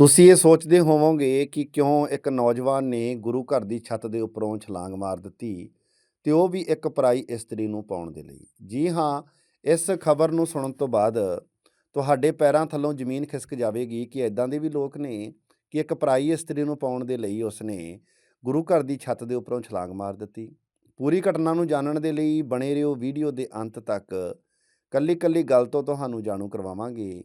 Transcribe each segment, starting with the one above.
ਤੁਸੀਂ ਇਹ ਸੋਚਦੇ ਹੋਵੋਗੇ ਕਿ ਕਿਉਂ ਇੱਕ ਨੌਜਵਾਨ ਨੇ ਗੁਰੂ ਘਰ ਦੀ ਛੱਤ ਦੇ ਉੱਪਰੋਂ ਛਲਾਂਗ ਮਾਰ ਦਿੱਤੀ ਤੇ ਉਹ ਵੀ ਇੱਕ ਪਰਾਈ ਇਸਤਰੀ ਨੂੰ ਪਾਉਣ ਦੇ ਲਈ। ਜੀ ਹਾਂ, ਇਸ ਖਬਰ ਨੂੰ ਸੁਣਨ ਤੋਂ ਬਾਅਦ ਤੁਹਾਡੇ ਪੈਰਾਂ ਥੱਲੋਂ ਜ਼ਮੀਨ ਖਿਸਕ ਜਾਵੇਗੀ ਕਿ ਇਦਾਂ ਦੇ ਵੀ ਲੋਕ ਨੇ ਕਿ ਇੱਕ ਪਰਾਈ ਇਸਤਰੀ ਨੂੰ ਪਾਉਣ ਦੇ ਲਈ ਉਸਨੇ ਗੁਰੂ ਘਰ ਦੀ ਛੱਤ ਦੇ ਉੱਪਰੋਂ ਛਲਾਂਗ ਮਾਰ ਦਿੱਤੀ। ਪੂਰੀ ਘਟਨਾ ਨੂੰ ਜਾਣਨ ਦੇ ਲਈ ਬਣੇ ਰਹੋ ਵੀਡੀਓ ਦੇ ਅੰਤ ਤੱਕ। ਕੱਲੀ ਕੱਲੀ ਗੱਲ ਤੋਂ ਤੁਹਾਨੂੰ ਜਾਣੂ ਕਰਵਾਵਾਂਗੇ।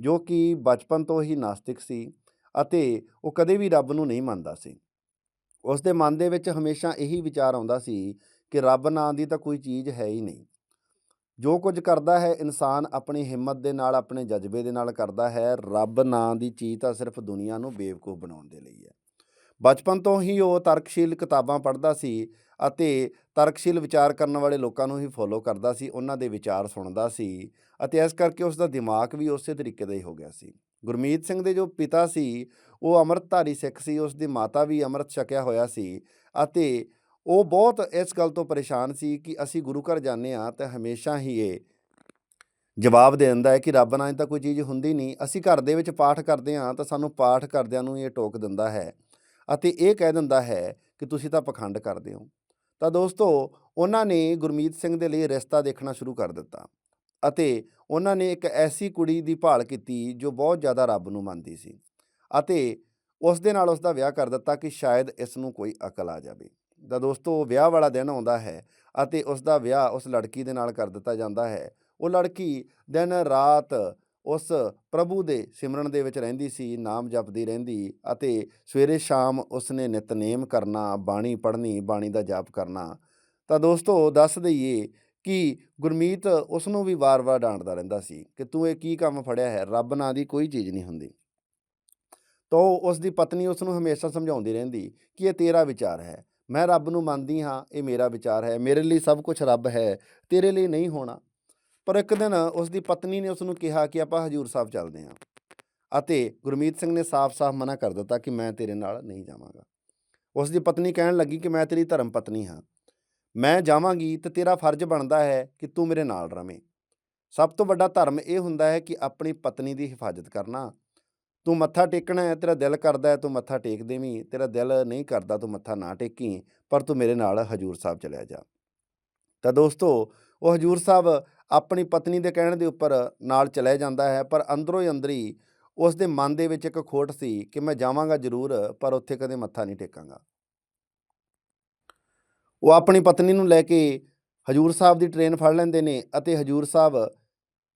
ਜੋ ਕਿ ਬਚਪਨ ਤੋਂ ਹੀ ਨਾਸਤਿਕ ਸੀ ਅਤੇ ਉਹ ਕਦੇ ਵੀ ਰੱਬ ਨੂੰ ਨਹੀਂ ਮੰਨਦਾ ਸੀ। ਉਸ ਦੇ ਮਨ ਦੇ ਵਿੱਚ ਹਮੇਸ਼ਾ ਇਹੀ ਵਿਚਾਰ ਆਉਂਦਾ ਸੀ ਕਿ ਰੱਬ ਨਾਂ ਦੀ ਤਾਂ ਕੋਈ ਚੀਜ਼ ਹੈ ਹੀ ਨਹੀਂ। ਜੋ ਕੁਝ ਕਰਦਾ ਹੈ ਇਨਸਾਨ ਆਪਣੀ ਹਿੰਮਤ ਦੇ ਨਾਲ, ਆਪਣੇ ਜਜ਼ਬੇ ਦੇ ਨਾਲ ਕਰਦਾ ਹੈ, ਰੱਬ ਨਾਂ ਦੀ ਚੀਜ਼ ਤਾਂ ਸਿਰਫ ਦੁਨੀਆ ਨੂੰ ਬੇਵਕੂਫ ਬਣਾਉਣ ਦੇ ਲਈ ਹੈ। ਬਚਪਨ ਤੋਂ ਹੀ ਉਹ ਤਰਕਸ਼ੀਲ ਕਿਤਾਬਾਂ ਪੜ੍ਹਦਾ ਸੀ ਅਤੇ ਤਰਕਸ਼ੀਲ ਵਿਚਾਰ ਕਰਨ ਵਾਲੇ ਲੋਕਾਂ ਨੂੰ ਹੀ ਫੋਲੋ ਕਰਦਾ ਸੀ, ਉਹਨਾਂ ਦੇ ਵਿਚਾਰ ਸੁਣਦਾ ਸੀ ਅਤੇ ਇਸ ਕਰਕੇ ਉਸ ਦਾ ਦਿਮਾਗ ਵੀ ਉਸੇ ਤਰੀਕੇ ਦਾ ਹੀ ਹੋ ਗਿਆ ਸੀ। ਗੁਰਮੀਤ ਸਿੰਘ ਦੇ ਜੋ ਪਿਤਾ ਸੀ, ਉਹ ਅੰਮ੍ਰਿਤਧਾਰੀ ਸਿੱਖ ਸੀ ਉਸ ਦੀ ਮਾਤਾ ਵੀ ਅੰਮ੍ਰਿਤ ਛਕਿਆ ਹੋਇਆ ਸੀ ਅਤੇ ਉਹ ਬਹੁਤ ਇਸ ਗੱਲ ਤੋਂ ਪਰੇਸ਼ਾਨ ਸੀ ਕਿ ਅਸੀਂ ਗੁਰੂ ਘਰ ਜਾਂਦੇ ਹਾਂ ਤਾਂ ਹਮੇਸ਼ਾ ਹੀ ਇਹ ਜਵਾਬ ਦੇ ਦਿੰਦਾ ਹੈ ਕਿ ਰੱਬ ਨਾਲ ਤਾਂ ਕੋਈ ਚੀਜ਼ ਹੁੰਦੀ ਨਹੀਂ, ਅਸੀਂ ਘਰ ਦੇ ਵਿੱਚ ਪਾਠ ਕਰਦੇ ਹਾਂ ਤਾਂ ਸਾਨੂੰ ਪਾਠ ਕਰਦਿਆਂ ਨੂੰ ਇਹ ਟੋਕ ਦਿੰਦਾ ਹੈ ਅਤੇ ਇਹ ਕਹਿ ਦਿੰਦਾ ਹੈ ਕਿ ਤੁਸੀਂ ਤਾਂ ਪਖੰਡ ਕਰਦੇ ਹੋ। ਤਾਂ ਦੋਸਤੋ, ਉਹਨਾਂ ਨੇ ਗੁਰਮੀਤ ਸਿੰਘ ਦੇ ਲਈ ਰਿਸ਼ਤਾ ਦੇਖਣਾ ਸ਼ੁਰੂ ਕਰ ਦਿੱਤਾ ਅਤੇ ਉਹਨਾਂ ਨੇ ਇੱਕ ਐਸੀ ਕੁੜੀ ਦੀ ਭਾਲ ਕੀਤੀ ਜੋ ਬਹੁਤ ਜ਼ਿਆਦਾ ਰੱਬ ਨੂੰ ਮੰਨਦੀ ਸੀ ਅਤੇ ਉਸ ਦੇ ਨਾਲ ਉਸ ਦਾ ਵਿਆਹ ਕਰ ਦਿੱਤਾ ਕਿ ਸ਼ਾਇਦ ਇਸ ਨੂੰ ਕੋਈ ਅਕਲ ਆ ਜਾਵੇ। ਤਾਂ ਦੋਸਤੋ, ਵਿਆਹ ਵਾਲਾ ਦਿਨ ਆਉਂਦਾ ਹੈ ਅਤੇ ਉਸ ਦਾ ਵਿਆਹ ਉਸ ਲੜਕੀ ਦੇ ਨਾਲ ਕਰ ਦਿੱਤਾ ਜਾਂਦਾ ਹੈ। ਉਹ ਲੜਕੀ ਦਿਨ ਰਾਤ ਉਸ ਪ੍ਰਭੂ ਦੇ ਸਿਮਰਨ ਦੇ ਵਿੱਚ ਰਹਿੰਦੀ ਸੀ, ਨਾਮ ਜਪਦੀ ਰਹਿੰਦੀ ਅਤੇ ਸਵੇਰੇ ਸ਼ਾਮ ਉਸਨੇ ਨਿਤਨੇਮ ਕਰਨਾ, ਬਾਣੀ ਪੜ੍ਹਨੀ, ਬਾਣੀ ਦਾ ਜਾਪ ਕਰਨਾ। ਤਾਂ ਦੋਸਤੋ, ਦੱਸ ਦਈਏ ਕਿ ਗੁਰਮੀਤ ਉਸ ਨੂੰ ਵੀ ਵਾਰ-ਵਾਰ ਡਾਂਟਦਾ ਰਹਿੰਦਾ ਸੀ ਕਿ ਤੂੰ ਇਹ ਕੀ ਕੰਮ ਫੜਿਆ ਹੈ? ਰੱਬ ਨਾਂ ਦੀ ਕੋਈ ਚੀਜ਼ ਨਹੀਂ ਹੁੰਦੀ। ਤਾਂ ਉਸ ਦੀ ਪਤਨੀ ਉਸ ਨੂੰ ਹਮੇਸ਼ਾ ਸਮਝਾਉਂਦੀ ਰਹਿੰਦੀ ਕਿ ਇਹ ਤੇਰਾ ਵਿਚਾਰ ਹੈ। ਮੈਂ ਰੱਬ ਨੂੰ ਮੰਨਦੀ ਹਾਂ, ਇਹ ਮੇਰਾ ਵਿਚਾਰ ਹੈ। ਮੇਰੇ ਲਈ ਸਭ ਕੁਝ ਰੱਬ ਹੈ, ਤੇਰੇ ਲਈ ਨਹੀਂ ਹੋਣਾ। ਪਰ ਇੱਕ ਦਿਨ ਉਸ ਦੀ ਪਤਨੀ ਨੇ ਉਸ ਨੂੰ ਕਿਹਾ ਕਿ ਆਪਾਂ ਹਜੂਰ ਸਾਹਿਬ ਚੱਲਦੇ ਹਾਂ ਅਤੇ ਗੁਰਮੀਤ ਸਿੰਘ ਨੇ ਸਾਫ਼-ਸਾਫ਼ ਮਨਾ ਕਰ ਦਿੱਤਾ ਕਿ ਮੈਂ ਤੇਰੇ ਨਾਲ ਨਹੀਂ ਜਾਵਾਂਗਾ। ਉਸ ਦੀ ਪਤਨੀ ਕਹਿਣ ਲੱਗੀ ਕਿ ਮੈਂ ਤੇਰੀ ਧਰਮ ਪਤਨੀ ਹਾਂ। ਮੈਂ ਜਾਵਾਂਗੀ ਤੇ ਤੇਰਾ ਫਰਜ਼ ਬਣਦਾ ਹੈ ਕਿ ਤੂੰ ਮੇਰੇ ਨਾਲ ਰਵੇਂ। ਸਭ ਤੋਂ ਵੱਡਾ ਧਰਮ ਇਹ ਹੁੰਦਾ ਹੈ ਕਿ ਆਪਣੀ ਪਤਨੀ ਦੀ ਹਿਫਾਜ਼ਤ ਕਰਨਾ। ਤੂੰ ਮੱਥਾ ਟੇਕਣਾ ਹੈ, ਤੇਰਾ ਦਿਲ ਕਰਦਾ ਹੈ, ਤੂੰ ਮੱਥਾ ਟੇਕ ਦੇਵੀਂ। ਤੇਰਾ ਦਿਲ ਨਹੀਂ ਕਰਦਾ ਤੂੰ ਮੱਥਾ ਨਾ ਟੇਕੀ, ਪਰ ਤੂੰ ਮੇਰੇ ਨਾਲ ਹਜੂਰ ਸਾਹਿਬ ਚਲਿਆ ਜਾ। ਤਾਂ ਦੋਸਤੋ, ਉਹ ਹਜੂਰ ਸਾਹਿਬ ਆਪਣੀ ਪਤਨੀ ਦੇ ਕਹਿਣ ਦੇ ਉੱਪਰ ਨਾਲ ਚਲਿਆ ਜਾਂਦਾ ਹੈ, ਪਰ ਅੰਦਰੋਂ ਹੀ ਅੰਦਰ ਹੀ ਉਸ ਦੇ ਮਨ ਦੇ ਵਿੱਚ ਇੱਕ ਖੋਟ ਸੀ ਕਿ ਮੈਂ ਜਾਵਾਂਗਾ ਜ਼ਰੂਰ, ਪਰ ਉੱਥੇ ਕਦੇ ਮੱਥਾ ਨਹੀਂ ਟੇਕਾਂਗਾ। ਉਹ ਆਪਣੀ ਪਤਨੀ ਨੂੰ ਲੈ ਕੇ ਹਜੂਰ ਸਾਹਿਬ ਦੀ ਟ੍ਰੇਨ ਫੜ ਲੈਂਦੇ ਨੇ ਅਤੇ ਹਜੂਰ ਸਾਹਿਬ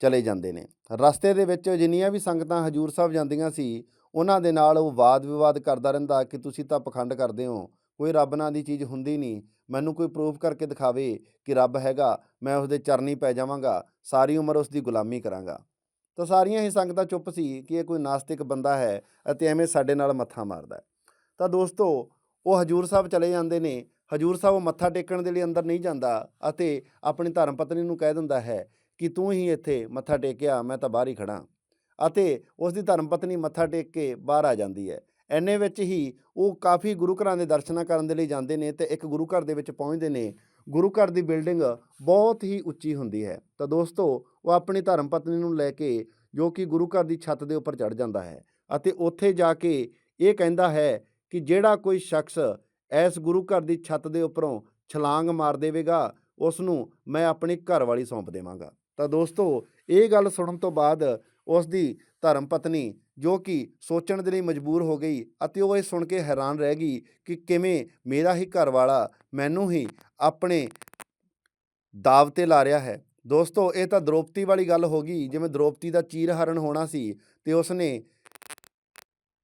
ਚਲੇ ਜਾਂਦੇ ਨੇ। ਰਸਤੇ ਦੇ ਵਿੱਚ ਜਿੰਨੀਆਂ ਵੀ ਸੰਗਤਾਂ ਹਜੂਰ ਸਾਹਿਬ ਜਾਂਦੀਆਂ ਸੀ, ਉਹਨਾਂ ਦੇ ਨਾਲ ਉਹ ਵਾਦ ਵਿਵਾਦ ਕਰਦਾ ਰਹਿੰਦਾ ਕਿ ਤੁਸੀਂ ਤਾਂ ਪਖੰਡ ਕਰਦੇ ਹੋ ਕੋਈ ਰੱਬ ਨਾਂ ਦੀ ਚੀਜ਼ ਹੁੰਦੀ ਨਹੀਂ। ਮੈਨੂੰ ਕੋਈ ਪ੍ਰੂਫ ਕਰਕੇ ਦਿਖਾਵੇ ਕਿ ਰੱਬ ਹੈਗਾ, ਮੈਂ ਉਸਦੇ ਚਰਨੀ ਪੈ ਜਾਵਾਂਗਾ, ਸਾਰੀ ਉਮਰ ਉਸ ਦੀ ਗੁਲਾਮੀ ਕਰਾਂਗਾ। ਤਾਂ ਸਾਰੀਆਂ ਹੀ ਸੰਗਤਾਂ ਚੁੱਪ ਸੀ ਕਿ ਇਹ ਕੋਈ ਨਾਸਤਿਕ ਬੰਦਾ ਹੈ ਅਤੇ ਐਵੇਂ ਸਾਡੇ ਨਾਲ ਮੱਥਾ ਮਾਰਦਾ ਹੈ। ਤਾਂ ਦੋਸਤੋ, ਉਹ ਹਜੂਰ ਸਾਹਿਬ ਚਲੇ ਜਾਂਦੇ ਨੇ। ਹਜੂਰ ਸਾਹਿਬ ਮੱਥਾ ਟੇਕਣ ਦੇ ਲਈ ਅੰਦਰ ਨਹੀਂ ਜਾਂਦਾ ਅਤੇ ਆਪਣੀ ਧਰਮ ਪਤਨੀ ਨੂੰ ਕਹਿ ਦਿੰਦਾ ਹੈ ਕਿ ਤੂੰ ਹੀ ਇੱਥੇ ਮੱਥਾ ਟੇਕਿਆ, ਮੈਂ ਤਾਂ ਬਾਹਰ ਹੀ ਖੜਾ ਅਤੇ ਉਸ ਦੀ ਧਰਮ ਪਤਨੀ ਮੱਥਾ ਟੇਕ ਕੇ ਬਾਹਰ ਆ ਜਾਂਦੀ ਹੈ। ਐਨੇ ਵਿੱਚ ਹੀ ਉਹ ਕਾਫੀ ਗੁਰੂ ਘਰਾਂ ਦੇ ਦਰਸ਼ਨਾਂ ਕਰਨ ਦੇ ਲਈ ਜਾਂਦੇ ਨੇ ਤੇ ਇੱਕ ਗੁਰੂ ਘਰ ਦੇ ਵਿੱਚ ਪਹੁੰਚਦੇ ਨੇ। ਗੁਰੂ ਘਰ ਦੀ ਬਿਲਡਿੰਗ ਬਹੁਤ ਹੀ ਉੱਚੀ ਹੁੰਦੀ ਹੈ। ਤਾਂ ਦੋਸਤੋ, ਉਹ ਆਪਣੀ ਧਰਮ ਪਤਨੀ ਨੂੰ ਲੈ ਕੇ ਜੋ ਕਿ ਗੁਰੂ ਘਰ ਦੀ ਛੱਤ ਦੇ ਉੱਪਰ ਚੜ ਜਾਂਦਾ ਹੈ ਅਤੇ ਉੱਥੇ ਜਾ ਕੇ ਇਹ ਕਹਿੰਦਾ ਹੈ ਕਿ ਜਿਹੜਾ ਕੋਈ ਸ਼ਖਸ ਇਸ ਗੁਰੂ ਘਰ ਦੀ ਛੱਤ ਦੇ ਉੱਪਰੋਂ ਛਲਾਂਗ ਮਾਰ ਦੇਵੇਗਾ ਉਸ ਨੂੰ ਮੈਂ ਆਪਣੀ ਘਰ ਵਾਲੀ ਸੌਂਪ ਦੇਵਾਂਗਾ। ਤਾਂ ਦੋਸਤੋ, ਇਹ ਗੱਲ ਸੁਣਨ ਤੋਂ ਬਾਅਦ ਉਸ ਦੀ ਧਰਮ ਪਤਨੀ ਜੋ ਕਿ ਸੋਚਣ ਦੇ ਲਈ ਮਜਬੂਰ ਹੋ ਗਈ ਅਤੇ ਉਹ ਇਹ ਸੁਣ ਕੇ ਹੈਰਾਨ ਰਹਿ ਗਈ ਕਿ ਕਿਵੇਂ ਮੇਰਾ ਹੀ ਘਰ ਵਾਲਾ ਮੈਨੂੰ ਹੀ ਆਪਣੇ ਦਾਵ ਤੇ ਲਾ ਰਿਹਾ ਹੈ। ਦੋਸਤੋ, ਇਹ ਤਾਂ ਦ੍ਰੋਪਤੀ ਵਾਲੀ ਗੱਲ ਹੋ ਗਈ, ਜਿਵੇਂ ਦ੍ਰੋਪਤੀ ਦਾ ਚੀਰ ਹਰਨ ਹੋਣਾ ਸੀ ਤੇ ਉਸਨੇ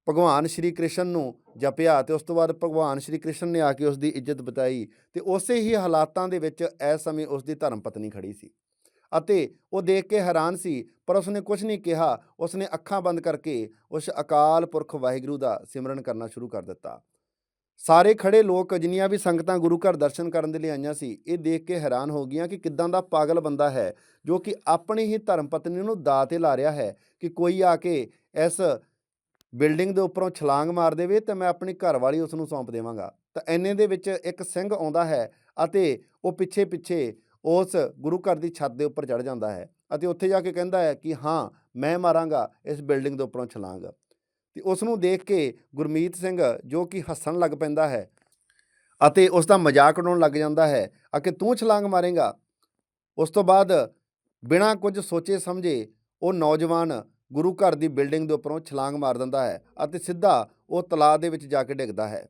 ਭਗਵਾਨ ਸ਼੍ਰੀ ਕ੍ਰਿਸ਼ਨ ਨੂੰ ਜਪਿਆ ਤੇ ਉਸ ਤੋਂ ਬਾਅਦ ਭਗਵਾਨ ਸ਼੍ਰੀ ਕ੍ਰਿਸ਼ਨ ਨੇ ਆ ਕੇ ਉਸ ਦੀ ਇੱਜ਼ਤ ਬਤਾਈ ਤੇ ਉਸੇ ਹੀ ਹਾਲਾਤਾਂ ਦੇ ਵਿੱਚ ਇਸ ਸਮੇਂ ਉਸ ਦੀ ਧਰਮ ਪਤਨੀ ਖੜੀ ਸੀ। ਅਤੇ ਉਹ ਦੇਖ ਕੇ ਹੈਰਾਨ ਸੀ, ਪਰ ਉਸਨੇ ਕੁਝ ਨਹੀਂ ਕਿਹਾ। ਉਸਨੇ ਅੱਖਾਂ ਬੰਦ ਕਰਕੇ ਉਸ ਅਕਾਲ ਪੁਰਖ ਵਾਹਿਗੁਰੂ ਦਾ ਸਿਮਰਨ ਕਰਨਾ ਸ਼ੁਰੂ ਕਰ ਦਿੱਤਾ। ਸਾਰੇ ਖੜੇ ਲੋਕ ਜਿੰਨੀਆਂ ਵੀ ਸੰਗਤਾਂ ਗੁਰੂ ਘਰ ਦਰਸ਼ਨ ਕਰਨ ਦੇ ਲਈ ਆਈਆਂ ਸੀ, ਇਹ ਦੇਖ ਕੇ ਹੈਰਾਨ ਹੋ ਗਈਆਂ ਕਿ ਕਿੱਦਾਂ ਦਾ ਪਾਗਲ ਬੰਦਾ ਹੈ, ਜੋ ਕਿ ਆਪਣੀ ਹੀ ਧਰਮ ਪਤਨੀ ਨੂੰ ਦਾਅ ਤੇ ਲਾ ਰਿਹਾ ਹੈ ਕਿ ਕੋਈ ਆ ਕੇ ਇਸ ਬਿਲਡਿੰਗ ਦੇ ਉੱਪਰੋਂ ਛਲਾਂਗ ਮਾਰ ਦੇਵੇ ਤੇ ਮੈਂ ਆਪਣੀ ਘਰ ਵਾਲੀ ਉਸ ਨੂੰ ਸੌਂਪ ਦੇਵਾਂਗਾ। ਤਾਂ ਐਨੇ ਦੇ ਵਿੱਚ ਇੱਕ ਸਿੰਘ ਆਉਂਦਾ ਹੈ ਅਤੇ ਉਹ ਪਿੱਛੇ ਪਿੱਛੇ ਉਸ ਗੁਰੂ ਘਰ ਦੀ ਛੱਤ ਦੇ ਉੱਪਰ ਚੜ ਜਾਂਦਾ ਹੈ ਅਤੇ ਉੱਥੇ ਜਾ ਕੇ ਕਹਿੰਦਾ ਹੈ ਕਿ ਹਾਂ, ਮੈਂ ਮਾਰਾਂਗਾ, ਇਸ ਬਿਲਡਿੰਗ ਦੇ ਉੱਪਰੋਂ ਛਲਾਂਗ। ਤੇ ਉਸ ਨੂੰ ਦੇਖ ਕੇ ਗੁਰਮੀਤ ਸਿੰਘ ਜੋ ਕਿ ਹੱਸਣ ਲੱਗ ਪੈਂਦਾ ਹੈ ਅਤੇ ਉਸ ਦਾ ਮਜ਼ਾਕ ਉਡਾਉਣ ਲੱਗ ਜਾਂਦਾ ਹੈ, ਆ ਤੂੰ ਛਲਾਂਗ ਮਾਰੇਗਾ? ਉਸ ਤੋਂ ਬਾਅਦ ਬਿਨਾਂ ਕੁਝ ਸੋਚੇ ਸਮਝੇ ਉਹ ਨੌਜਵਾਨ ਗੁਰੂ ਘਰ ਦੀ ਬਿਲਡਿੰਗ ਦੇ ਉੱਪਰੋਂ ਛਲਾਂਗ ਮਾਰ ਦਿੰਦਾ ਹੈ ਅਤੇ ਸਿੱਧਾ ਉਹ ਤਲਾਅ ਦੇ ਵਿੱਚ ਜਾ ਕੇ ਡਿੱਗਦਾ ਹੈ।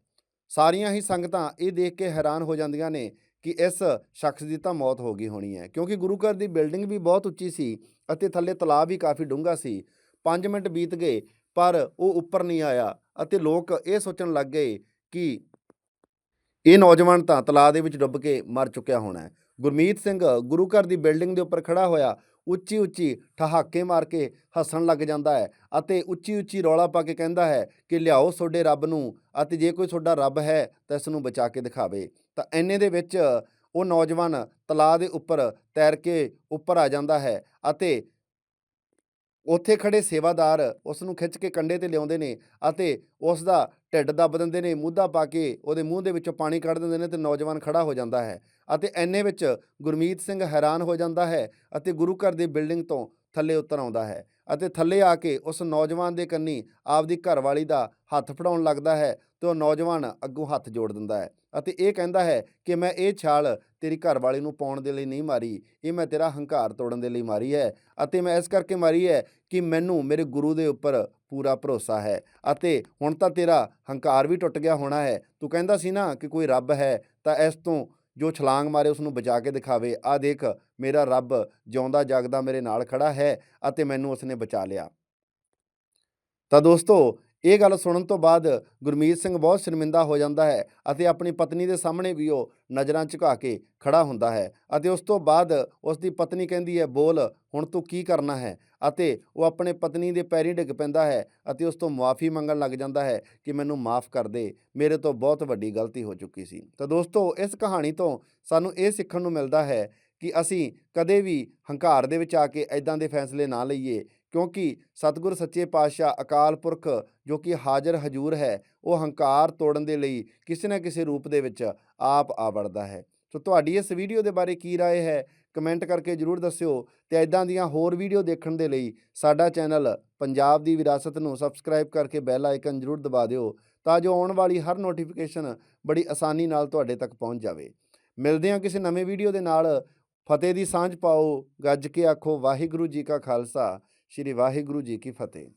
ਸਾਰੀਆਂ ਹੀ ਸੰਗਤਾਂ ਇਹ ਦੇਖ ਕੇ ਹੈਰਾਨ ਹੋ ਜਾਂਦੀਆਂ ਨੇ ਕਿ ਇਸ ਸ਼ਖਸ ਦੀ ਤਾਂ ਮੌਤ ਹੋ ਗਈ ਹੋਣੀ ਹੈ। ਕਿਉਂਕਿ ਗੁਰੂ ਘਰ ਦੀ ਬਿਲਡਿੰਗ ਵੀ ਬਹੁਤ ਉੱਚੀ ਸੀ ਅਤੇ ਥੱਲੇ ਤਲਾਅ ਵੀ ਕਾਫੀ ਡੂੰਘਾ ਸੀ। 5 ਮਿੰਟ ਬੀਤ ਗਏ, ਪਰ ਉਹ ਉੱਪਰ ਨਹੀਂ ਆਇਆ ਅਤੇ ਲੋਕ ਇਹ ਸੋਚਣ ਲੱਗ ਗਏ ਕਿ ਇਹ ਨੌਜਵਾਨ ਤਾਂ ਤਲਾਅ ਦੇ ਵਿੱਚ ਡੁੱਬ ਕੇ ਮਰ ਚੁੱਕਿਆ ਹੋਣਾ ਹੈ। ਗੁਰਮੀਤ ਸਿੰਘ ਗੁਰੂ ਘਰ ਦੀ ਬਿਲਡਿੰਗ ਦੇ ਉੱਪਰ ਖੜਾ ਹੋਇਆ ਉੱਚੀ ਉੱਚੀ ਠਹਾਕੇ ਮਾਰ ਕੇ ਹੱਸਣ ਲੱਗ ਜਾਂਦਾ ਹੈ ਅਤੇ ਉੱਚੀ ਉੱਚੀ ਰੌਲਾ ਪਾ ਕੇ ਕਹਿੰਦਾ ਹੈ ਕਿ ਲਿਆਓ ਤੁਹਾਡੇ ਰੱਬ ਨੂੰ ਅਤੇ ਜੇ ਕੋਈ ਤੁਹਾਡਾ ਰੱਬ ਹੈ ਤਾਂ ਇਸ ਨੂੰ ਬਚਾ ਕੇ ਦਿਖਾਵੇ। ਤਾਂ ਐਨੇ ਦੇ ਵਿੱਚ ਉਹ ਨੌਜਵਾਨ ਤਲਾਅ ਦੇ ਉੱਪਰ ਤੈਰ ਕੇ ਉੱਪਰ ਆ ਜਾਂਦਾ ਹੈ ਅਤੇ ਉੱਥੇ ਖੜੇ ਸੇਵਾਦਾਰ ਉਸ ਨੂੰ ਖਿੱਚ ਕੇ ਕੰਡੇ ਤੇ ਲਿਆਉਂਦੇ ਨੇ ਅਤੇ ਉਸ ਦਾ ਢਿੱਡ ਦੱਬ ਦਿੰਦੇ ਨੇ, ਮੂਧਾ ਪਾ ਕੇ ਉਹਦੇ ਮੂੰਹ ਦੇ ਵਿੱਚੋਂ ਪਾਣੀ ਕੱਢ ਦਿੰਦੇ ਨੇ ਤੇ ਨੌਜਵਾਨ ਖੜਾ ਹੋ ਜਾਂਦਾ ਹੈ। ਅਤੇ ਐਨੇ ਵਿੱਚ ਗੁਰਮੀਤ ਸਿੰਘ ਹੈਰਾਨ ਹੋ ਜਾਂਦਾ ਹੈ ਅਤੇ ਗੁਰੂ ਘਰ ਦੀ ਬਿਲਡਿੰਗ ਤੋਂ ਥੱਲੇ ਉਤਰ ਆਉਂਦਾ ਹੈ ਅਤੇ ਥੱਲੇ ਆ ਕੇ ਉਸ ਨੌਜਵਾਨ ਦੇ ਕੰਨੀ ਆਪਦੀ ਘਰਵਾਲੀ ਦਾ ਹੱਥ ਫੜਾਉਣ ਲੱਗਦਾ ਹੈ ਤੇ ਉਹ ਨੌਜਵਾਨ ਅੱਗੋਂ ਹੱਥ ਜੋੜ ਦਿੰਦਾ ਹੈ ਅਤੇ ਇਹ ਕਹਿੰਦਾ ਹੈ ਕਿ ਮੈਂ ਇਹ ਛਾਲ ਤੇਰੀ ਘਰਵਾਲੀ ਨੂੰ ਪਾਉਣ ਦੇ ਲਈ ਨਹੀਂ ਮਾਰੀ, ਇਹ ਮੈਂ ਤੇਰਾ ਹੰਕਾਰ ਤੋੜਨ ਦੇ ਲਈ ਮਾਰੀ ਹੈ ਅਤੇ ਮੈਂ ਇਸ ਕਰਕੇ ਮਾਰੀ ਹੈ ਕਿ ਮੈਨੂੰ ਮੇਰੇ ਗੁਰੂ ਦੇ ਉੱਪਰ ਪੂਰਾ ਭਰੋਸਾ ਹੈ ਅਤੇ ਹੁਣ ਤਾਂ ਤੇਰਾ ਹੰਕਾਰ ਵੀ ਟੁੱਟ ਗਿਆ ਹੋਣਾ ਹੈ, ਤੂੰ ਕਹਿੰਦਾ ਸੀ ਨਾ ਕਿ ਕੋਈ ਰੱਬ ਹੈ ਤਾਂ ਇਸ ਤੋਂ ਜੋ ਛਲਾਂਗ ਮਾਰੇ ਉਸ ਨੂੰ ਬਚਾ ਕੇ ਦਿਖਾਵੇ ਆ ਦੇਖ, ਮੇਰਾ ਰੱਬ ਜਿਉਂਦਾ ਜਾਗਦਾ ਮੇਰੇ ਨਾਲ ਖੜਾ ਹੈ ਅਤੇ ਮੈਨੂੰ ਉਸਨੇ ਬਚਾ ਲਿਆ। ਤਾਂ ਦੋਸਤੋ ਇਹ ਗੱਲ ਸੁਣਨ ਤੋਂ ਬਾਅਦ ਗੁਰਮੀਤ ਸਿੰਘ ਬਹੁਤ ਸ਼ਰਮਿੰਦਾ ਹੋ ਜਾਂਦਾ ਹੈ ਅਤੇ ਆਪਣੀ ਪਤਨੀ ਦੇ ਸਾਹਮਣੇ ਵੀ ਉਹ ਨਜ਼ਰਾਂ ਝੁਕਾ ਕੇ ਖੜਾ ਹੁੰਦਾ ਹੈ ਅਤੇ ਉਸ ਤੋਂ ਬਾਅਦ ਉਸ ਦੀ ਪਤਨੀ ਕਹਿੰਦੀ ਹੈ, ਬੋਲ, ਹੁਣ ਤੂੰ ਕੀ ਕਰਨਾ ਹੈ? ਅਤੇ ਉਹ ਆਪਣੇ ਪਤਨੀ ਦੇ ਪੈਰੀਂ ਡਿੱਗ ਪੈਂਦਾ ਹੈ ਅਤੇ ਉਸ ਤੋਂ ਮੁਆਫੀ ਮੰਗਣ ਲੱਗ ਜਾਂਦਾ ਹੈ ਕਿ ਮੈਨੂੰ ਮਾਫ ਕਰ ਦੇ, ਮੇਰੇ ਤੋਂ ਬਹੁਤ ਵੱਡੀ ਗਲਤੀ ਹੋ ਚੁੱਕੀ ਸੀ। ਤਾਂ ਦੋਸਤੋ, ਇਸ ਕਹਾਣੀ ਤੋਂ ਸਾਨੂੰ ਇਹ ਸਿੱਖਣ ਨੂੰ ਮਿਲਦਾ ਹੈ ਕਿ ਅਸੀਂ ਕਦੇ ਵੀ ਹੰਕਾਰ ਦੇ ਵਿੱਚ ਆ ਕੇ ਐਦਾਂ ਦੇ ਫੈਸਲੇ ਨਾ ਲਈਏ ਕਿਉਂਕਿ ਸਤਿਗੁਰ ਸੱਚੇ ਪਾਤਸ਼ਾਹ ਅਕਾਲ ਪੁਰਖ ਜੋ ਕਿ ਹਾਜ਼ਰ ਹਜੂਰ ਹੈ ਉਹ ਹੰਕਾਰ ਤੋੜਨ ਦੇ ਲਈ ਕਿਸੇ ਨਾ ਕਿਸੇ ਰੂਪ ਦੇ ਵਿੱਚ ਆਪ ਆ ਵੜਦਾ ਹੈ ਸੋ ਤੁਹਾਡੀ ਇਸ ਵੀਡੀਓ ਦੇ ਬਾਰੇ ਕੀ رائے ਹੈ ਕਮੈਂਟ ਕਰਕੇ ਜਰੂਰ ਦੱਸਿਓ ਤੇ ਐਦਾਂ ਦੀਆਂ ਹੋਰ ਵੀਡੀਓ ਦੇਖਣ ਦੇ ਲਈ ਸਾਡਾ ਚੈਨਲ ਪੰਜਾਬ ਦੀ ਵਿਰਾਸਤ ਨੂੰ ਸਬਸਕ੍ਰਾਈਬ ਕਰਕੇ ਬੈਲ ਆਈਕਨ ਜਰੂਰ ਦਬਾ ਦਿਓ ਤਾਂ ਜੋ ਆਉਣ ਵਾਲੀ ਹਰ ਨੋਟੀਫਿਕੇਸ਼ਨ ਬੜੀ ਆਸਾਨੀ ਨਾਲ ਤੁਹਾਡੇ ਤੱਕ ਪਹੁੰਚ ਜਾਵੇ ਮਿਲਦੇ ਹਾਂ ਕਿਸੇ ਨਵੇਂ ਵੀਡੀਓ ਦੇ ਨਾਲ ਫਤਿਹ ਦੀ ਸਾਂਝ ਪਾਓ ਗੱਜ ਕੇ ਆਖੋ ਵਾਹਿਗੁਰੂ ਜੀ ਕਾ ਖਾਲਸਾ ਸ੍ਰੀ ਵਾਹਿਗੁਰੂ ਜੀ ਕੀ ਫਤਿਹ